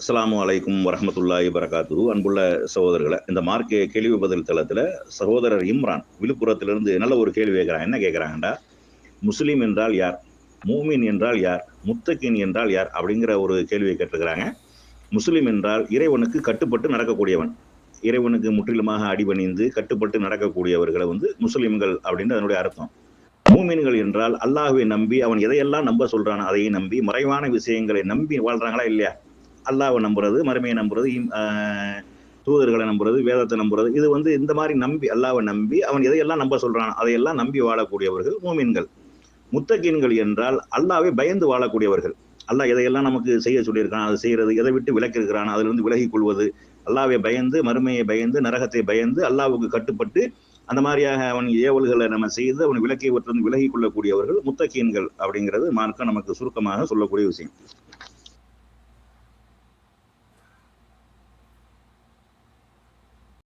அஸ்லாமு அலைக்கும் வரமத்துல்லாஹி வரகாத்து அன்புள்ள சகோதரர்களை இந்த மார்க் கேள்வி பதில் தளத்தில் சகோதரர் இம்ரான் விழுப்புரத்திலிருந்து நல்ல ஒரு கேள்வி கேட்குறாங்க என்ன கேட்குறாங்கடா? முஸ்லீம் என்றால் யார்? மூமின் என்றால் யார்? முத்தகின் என்றால் யார்? அப்படிங்கிற ஒரு கேள்வியை கேட்டிருக்கிறாங்க. முஸ்லீம் என்றால் இறைவனுக்கு கட்டுப்பட்டு நடக்கக்கூடியவன். இறைவனுக்கு முற்றிலுமாக அடிபணிந்து கட்டுப்பட்டு நடக்கக்கூடியவர்களை வந்து முஸ்லீம்கள் அப்படின்னு அதனுடைய அர்த்தம். மூமின்கள் என்றால் அல்லாஹுவை நம்பி அவன் எதையெல்லாம் நம்ப சொல்றானோ அதையும் நம்பி மறைவான விஷயங்களை நம்பி வாழ்றாங்களா இல்லையா? அல்லாவை நம்புறது மறுமையை நம்புறது தூதர்களை நம்புறது வேதத்தை நம்புறது. இது வந்து இந்த மாதிரி நம்பி அல்லாவை நம்பி அவன் எதையெல்லாம் நம்ப சொல்றான் அதையெல்லாம் நம்பி வாழக்கூடியவர்கள் மூமின்கள். முத்தகீன்கள் என்றால் அல்லாவை பயந்து வாழக்கூடியவர்கள். அல்லாஹ் எதையெல்லாம் நமக்கு செய்ய சொல்லியிருக்கான் அதை செய்யறது எதை விட்டு விலக்கிருக்கிறான் அதிலிருந்து விலகிக் கொள்வது. அல்லாவை பயந்து மறுமையை பயந்து நரகத்தை பயந்து அல்லாவுக்கு கட்டுப்பட்டு அந்த மாதிரியாக அவன் ஏவல்களை நம்ம செய்து அவன் விலக்கியவற்றிலிருந்து விலகி கொள்ளக்கூடியவர்கள் முத்தகீன்கள் அப்படிங்கிறது மார்க்கம் நமக்கு சுருக்கமாக சொல்லக்கூடிய விஷயம்.